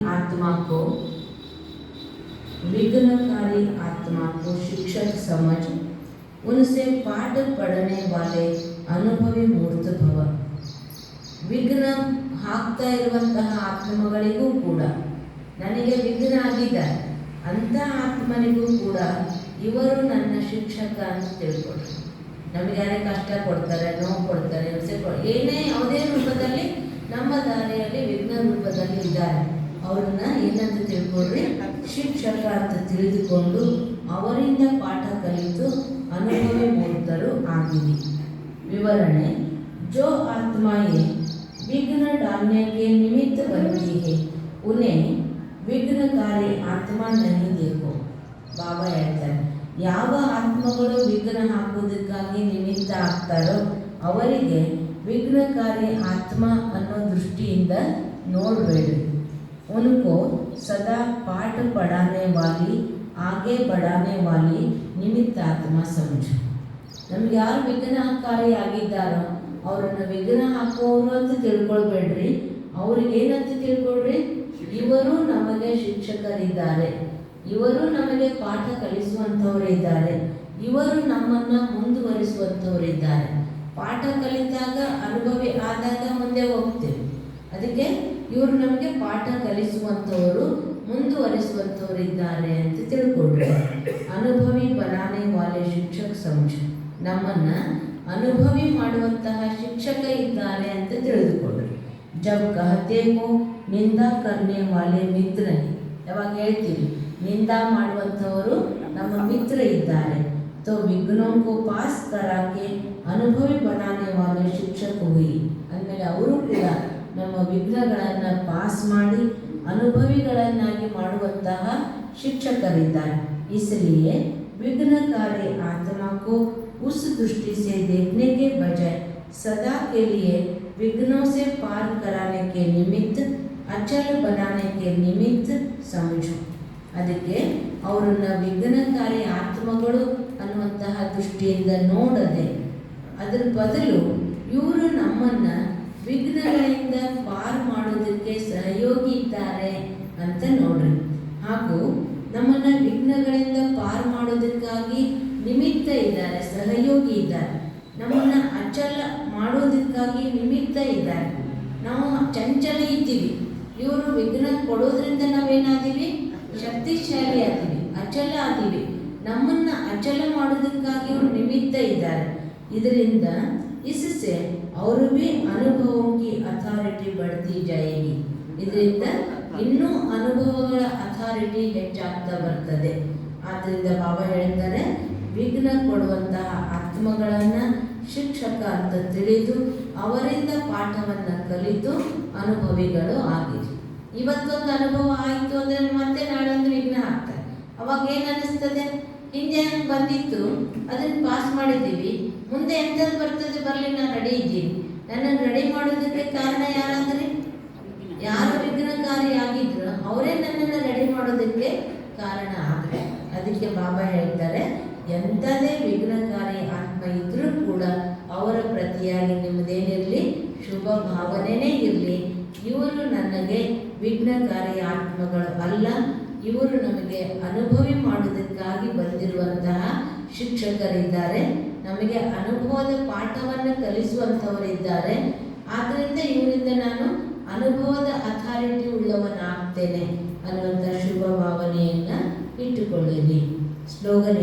आत्मा को विघ्नकारी आत्मा को शिक्षक समझ उनसे पाठ पढ़ने वाले ಅನುಭವಿ ಮೂರ್ತ ಭವ ವಿಘ್ನ ಹಾಕ್ತಾ ಇರುವಂತಹ ಆತ್ಮಗಳಿಗೂ ಕೂಡ ನನಗೆ ವಿಘ್ನ ಆಗಿದ್ದಾರೆ ಅಂಥ ಆತ್ಮನಿಗೂ ಕೂಡ ಇವರು ನನ್ನ ಶಿಕ್ಷಕ ಅಂತ ತಿಳ್ಕೊಳ್ರಿ ನಮಗೆ ಯಾರೇ ಕಷ್ಟ ಕೊಡ್ತಾರೆ ನೋವು ಕೊಡ್ತಾರೆ ಹಿಂಸೆ ಕೊಡ್ ಏನೇ ಯಾವುದೇ ರೂಪದಲ್ಲಿ ನಮ್ಮ ದಾರಿಯಲ್ಲಿ ವಿಘ್ನ ರೂಪದಲ್ಲಿ ಇದ್ದಾರೆ ಅವ್ರನ್ನ ಏನಂತ ತಿಳ್ಕೊಳ್ರಿ ಶಿಕ್ಷಕ ಅಂತ ತಿಳಿದುಕೊಂಡು ಅವರಿಂದ ಪಾಠ ಕಲಿತು ಅನುಭವಿ ಮೂರ್ತರು ಆಗಿರಿ विवरण जो आत्माएं विघ्न डालने के निमित्त बनती है उन्हें ವಿಘ್ನಕಾರಿ ಆತ್ಮ नहीं देखो ಬಾಬಾ ಹೇಳ್ತಾರೆ ಯಾವ ಆತ್ಮಗಳು ವಿಘ್ನ ಹಾಕುವುದಕ್ಕಾಗಿ ನಿಮಿತ್ತ ಆಗ್ತಾರೋ ಅವರಿಗೆ ವಿಘ್ನಕಾರಿ ಆತ್ಮ ಅನ್ನೋ ದೃಷ್ಟಿಯಿಂದ ನೋಡಬೇಡಿ उनको सदा पाठ पढ़ाने वाली आगे बढ़ाने वाली निमित्त आत्मा समझो ನಮ್ಗೆ ಯಾರು ವಿಘ್ನಕಾರಿ ಆಗಿದ್ದಾರೋ ಅವರನ್ನು ವಿಘ್ನ ಹಾಕುವವರು ಅಂತ ತಿಳ್ಕೊಳ್ಬೇಡ್ರಿ ಅವ್ರಿಗೆ ಏನಂತ ತಿಳ್ಕೊಳ್ರಿ ಇವರು ನಮಗೆ ಶಿಕ್ಷಕರಿದ್ದಾರೆ ಇವರು ನಮಗೆ ಪಾಠ ಕಲಿಸುವಂಥವರಿದ್ದಾರೆ ಇವರು ನಮ್ಮನ್ನ ಮುಂದುವರಿಸುವಂಥವರಿದ್ದಾರೆ ಪಾಠ ಕಲಿತಾಗ ಅನುಭವಿ ಆದಾಗ ಮುಂದೆ ಹೋಗ್ತೇವೆ ಅದಕ್ಕೆ ಇವರು ನಮಗೆ ಪಾಠ ಕಲಿಸುವಂಥವರು, ಮುಂದುವರಿಸುವಂಥವರಿದ್ದಾರೆ ಅಂತ ತಿಳ್ಕೊಂಡ್ರೆ ಅನುಭವಿ ಬನಾನೆ ವಾಲೆ ಶಿಕ್ಷಕ ಸಂಶ ನಮ್ಮನ್ನ ಅನುಭವಿ ಮಾಡುವಂತಹ ಶಿಕ್ಷಕ ಇದ್ದಾರೆ ಅಂತ ತಿಳಿದುಕೊಂಡ್ರು. ಜಬ್ ಕಹತೆ ಹೋ ನಿಂದಾ ಕರ್ನೆ ವಾಲೆ ಮಿತ್ರನೇ ಯಾವಾಗ ಹೇಳ್ತೀವಿ ನಿಂದಾ ಮಾಡುವಂಥವರು ನಮ್ಮ ಮಿತ್ರ ಇದ್ದಾರೆ. ತೋ विघ्नों को ಕರಾಕೆ ಅನುಭವಿ ಬನಾನೆ ವಾಲೆ ಶಿಕ್ಷಕ ಹುಯಿ ಅಂದಮೇಲೆ ಅವರು ಕೂಡ ನಮ್ಮ ವಿಘ್ನಗಳನ್ನು ಪಾಸ್ ಮಾಡಿ ಅನುಭವಿಗಳನ್ನಾಗಿ ಮಾಡುವಂತಹ ಶಿಕ್ಷಕರಿದ್ದಾರೆ इसलिए विघ्नकारी आत्मा को उस दृष्टि से देखने के बजाय सदा के लिए विघ्नों से पार कराने के निमित्त अचल बनाने के निमित्त समझो ಅದಕ್ಕೆ ಅವರನ್ನ ವಿಘ್ನಕಾರಿ ಆತ್ಮಗಳು ಅನ್ನುವಂತಹ ದೃಷ್ಟಿಯಿಂದ ನೋಡದೆ ಅದರ ಬದಲು ಇವರು ನಮ್ಮನ್ನ ವಿಘ್ನಗಳಿಂದ ಪಾರ್ ಮಾಡೋದಕ್ಕೆ ಸಹಯೋಗಿ ಇದ್ದಾರೆ ಅಂತ ನೋಡ್ರಿ. ಹಾಗೂ ನಮ್ಮನ್ನ ವಿಘ್ನಗಳಿಂದ ಪಾರ್ ಮಾಡೋದಕ್ಕಾಗಿ ನಿಮಿತ್ತ ಇದ್ದಾರೆ, ಸಹಯೋಗಿ ಇದ್ದಾರೆ. ನಮ್ಮನ್ನ ಅಚಲ ಮಾಡೋದಕ್ಕಾಗಿ ನಿಮಿತ್ತ ಇದ್ದಾರೆ. ನಾವು ಚಂಚಲ ಇದ್ದೀವಿ. ಇವರು ವಿಘ್ನ ಕೊಡೋದ್ರಿಂದ ನಾವೇನಾದೀವಿ? ಶಕ್ತಿಶಾಲಿ ಆದೀವಿ, ಅಚಲ ಆದೀವಿ. ನಮ್ಮನ್ನ ಅಚಲ ಮಾಡೋದಕ್ಕಾಗಿ ಅವರು ನಿಮಿತ್ತ ಇದ್ದಾರೆ. ಇದರಿಂದ ಇಸಸೆ ಅವರು ಭೀ ಅನುಭವ ಇನ್ನೂ ಅನುಭವಗಳ ಅಥಾರಿಟಿ ಹೆಚ್ಚಾಗ್ತಾ ಬರ್ತದೆ. ಆದ್ದರಿಂದ ಬಾಬಾ ಹೇಳ್ತಾರೆ, ವಿಘ್ನ ಕೊಡುವಂತಹ ಆತ್ಮಗಳನ್ನು ಶಿಕ್ಷಕ ಅಂತ ತಿಳಿದು, ಅವರಿಂದ ಪಾಠವನ್ನು ಕಲಿತು ಅನುಭವಿಗಳು ಆಗಿರಿ. ಇವತ್ತೊಂದು ಅನುಭವ ಆಯಿತು ಅಂದರೆ ಮತ್ತೆ ನಾಳೊಂದು ವಿಘ್ನ ಆಗ್ತಾರೆ ಅವಾಗ ಏನು ಅನ್ನಿಸ್ತದೆ ಹಿಂದೆ ಬಂದಿತ್ತು ಅದನ್ನ ಪಾಸ್ ಮಾಡಿದ್ದೀವಿ. ಮುಂದೆ ಎಂಥದ್ದು ಬರ್ತದೆ ಬರಲಿ ನಾನು ರೆಡಿ ಇದ್ದೀನಿ. ನನ್ನನ್ನು ರೆಡಿ ಮಾಡೋದಕ್ಕೆ ಕಾರಣ ಯಾರಾದರೆ ಯಾರು ವಿಘ್ನಕಾರಿ ಆಗಿದ್ರು ಅವರೇ ನನ್ನನ್ನು ರೆಡಿ ಮಾಡೋದಕ್ಕೆ ಕಾರಣ ಆದರೆ ಅದಕ್ಕೆ ಬಾಬಾ ಹೇಳ್ತಾರೆ, ಎಂಥದೇ ವಿಘ್ನಕಾರಿ ಆತ್ಮ ಇದ್ರೂ ಕೂಡ ಅವರ ಪ್ರತಿಯಾಗಿ ನಿಮ್ಮದೇನಿರಲಿ ಶುಭ ಭಾವನೆನೇ ಇರಲಿ, ಇವರು ನನಗೆ ವಿಘ್ನಕಾರಿ ಆತ್ಮಗಳು ಅಲ್ಲ, ಇವರು ನಮಗೆ ಅನುಭವಿ ಮಾಡುವುದಕ್ಕಾಗಿ ಬಂದಿರುವಂತಹ ಶಿಕ್ಷಕರಿದ್ದಾರೆ, ನಮಗೆ ಅನುಭವದ ಪಾಠವನ್ನು ಕಲಿಸುವಂಥವರಿದ್ದಾರೆ ಆದ್ದರಿಂದ ಇವರಿಂದ ನಾನು ಅನುಭವದ ಅಥಾರಿಟಿ ಉಳ್ಳವನಾಗ್ತೇನೆ ಅನ್ನುವಂಥ ஒப்பிட்டுக் கொள்கிறேன் ஸ்லோகன்